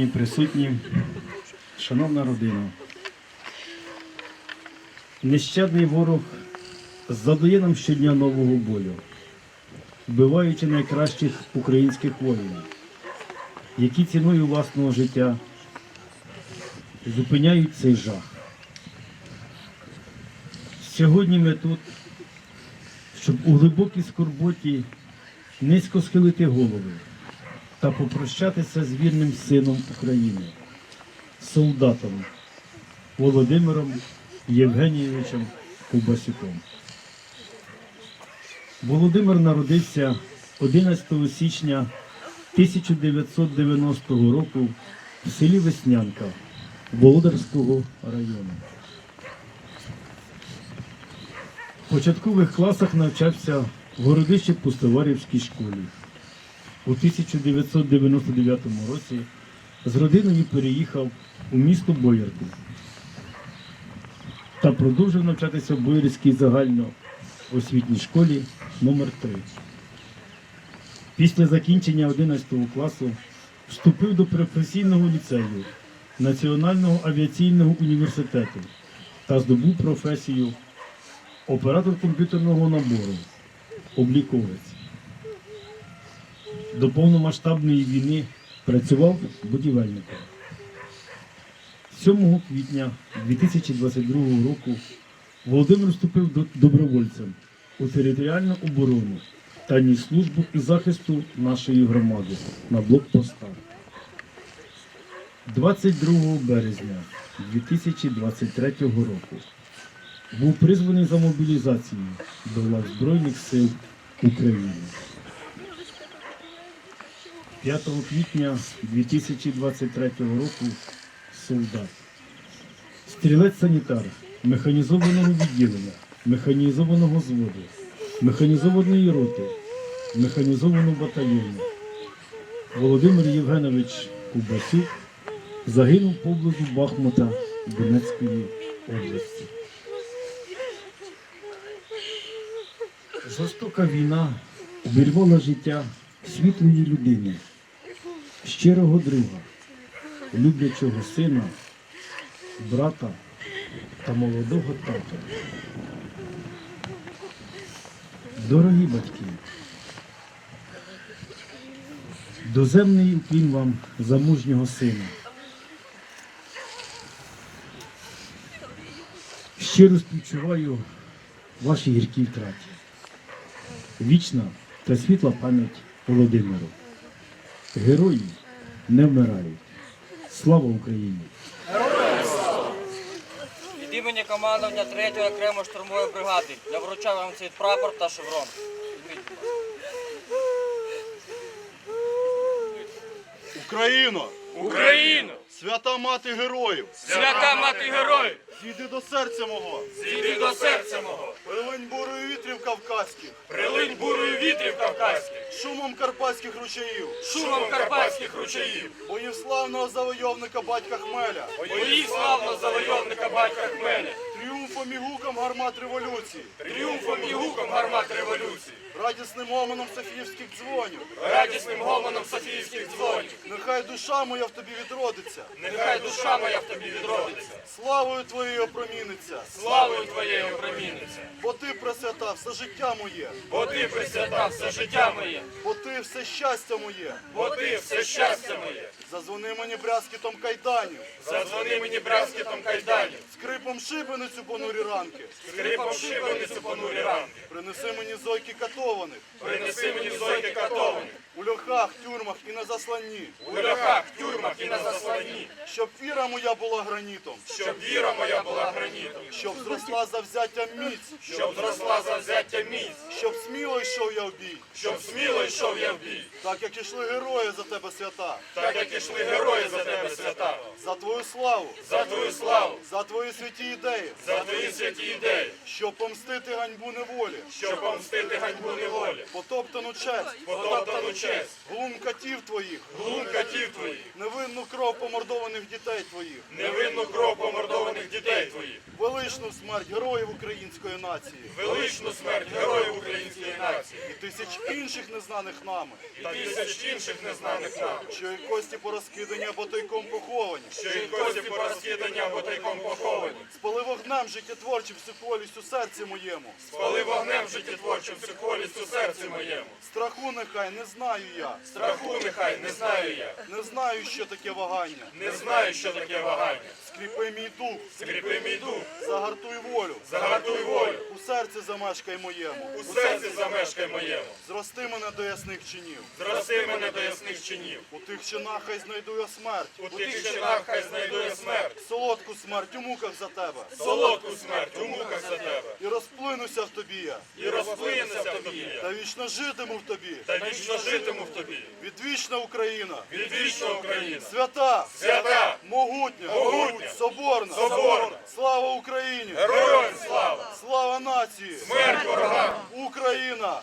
Шановні присутні, шановна родина, нещадний ворог задає нам щодня нового болю, вбиваючи найкращих українських воїнів, які ціною власного життя зупиняють цей жах. Сьогодні ми тут, щоб у глибокій скорботі низько схилити голови та попрощатися з вірним сином України, солдатом Володимиром Євгенійовичем Кубасюком. Володимир народився 11 січня 1990 року в селі Веснянка Володарського району. В початкових класах навчався в Городище Пустоварівській школі. У 1999 році з родиною переїхав у місто Боярки та продовжив навчатися в Боярській загальноосвітній школі номер 3 Після закінчення 11 класу вступив до професійного ліцею Національного авіаційного університету та здобув професію оператор комп'ютерного набору, обліковець. До повномасштабної війни працював будівельником. 7 квітня 2022 року Володимир вступив до добровольцем у територіальну оборону та ніс службу і захисту нашої громади на блокпостах. 22 березня 2023 року був призваний за мобілізацію до лав Збройних сил України. 5 квітня 2023 року солдат. Стрілець-санітар механізованого відділення, механізованого зводу, механізованої роти, механізованого батальйону. Володимир Євгенович Кубасюк загинув поблизу Бахмута Донецької області. Жорстока війна обірвала життя світлої людини, щирого друга, люблячого сина, брата та молодого тата. Дорогі батьки, Доземний уклін вам за мужнього сина. Щиро співчуваю вашій гіркій втраті. Вічна та світла пам'ять Володимиру. Герої не вмирають. Слава Україні! Від імені командування 3-ї окремої штурмової бригади я вручаю вам цей прапор та шеврон. Будь. Україно! Свята мати героїв! Свята мати героїв! Зійди до серця мого! Зійди до серця мого! Прилинь бурою вітрів кавказьких! Прилинь бурою вітрів кавказьких! Шумом карпатських ручаїв! Шумом карпатських ручаїв! Боїв славного завойовника батька Хмеля! Боїв славного завойовника батька Хмеля! Тріумфом і гуком гармат революції! Тріумфом і гуком гармат революції! Радісним гомоном Софіївських дзвонів! Радісним гомоном Софіївських дзвонів! Нехай душа моя в тобі відродиться! Нехай душа моя в тобі відродиться! Славою твоєю опроміниться! Славою твоєю проміниться! Бо ти пресвята все життя моє! Бо ти присвята все життя моє! Бо ти все щастя моє! Бо ти все щастя моє! Зазвони мені брязкітом кайданів! Задзвони мені браскітом кайданів! Скрипом шибеницю понурі ранки! Скрипом шибеницю понурі ранки! Принеси мені зойки катованих! Принеси мені зойки катовані! У льохах, тюрмах і на засланні! У льохах, тюрмах і на засланні! Щоб віра моя була гранітом! Щоб віра моя була гранітом! Щоб зросла завзяття міць! Щоб зросла завзяття міць! Щоб сміло йшов я в бій! Щоб сміло йшов я в бій! Так як ішли герої за тебе свята! Так як ішли герої за тебе свята! За твою славу! За твою славу! За твої святі ідеї! За твої святі ідеї! Щоб помстити ганьбу неволі! Щоб помстити ганьбу неволі! Потоптану честь! Потоптану честь! Глум катів твоїх! Глум катів твоїх! Невинну кров помордованих дітей твоїх! Невинну кров помордованих дітей твоїх! Величну смерть героїв української нації! Величну смерть героїв! І тисяч інших незнаних нами! І тисяч інших незнаних нам! Що і кості порозкидані або тайком поховані! Що і кості порозкидані або тайком поховані! Спали вогнем життєтворчим всю колість у серці моєму. Спали вогнем життєтворчим всю колість у серці моєму. Страху нехай не знаю я. Страху нехай не знаю я. Не знаю, що таке вагання. Не знаю, що таке вагання. Скріпи мій дух, Скріпи мій дух, загартуй волю. загартуй волю, У серці замешкай моєму. у серці замешкай моєму. Зрости мене до ясних чинів. Зрости мене до ясних чинів. У тих чинах хай знайду я смерть. У тих чинах хай знайду я смерть. Солодку смерть у муках за тебе. Солодку смерть у муках за тебе. І розплинуся в тобі я. І розплинуся в тобі я. Та вічно житиму в тобі. Та вічно житиму в тобі. Відвічна Україна. Відвічна Україна. Свята, Свята, могутня, Могутня, соборна, соборна. Слава Україні! героям слава, Слава нації! смерть ворогам, Україна!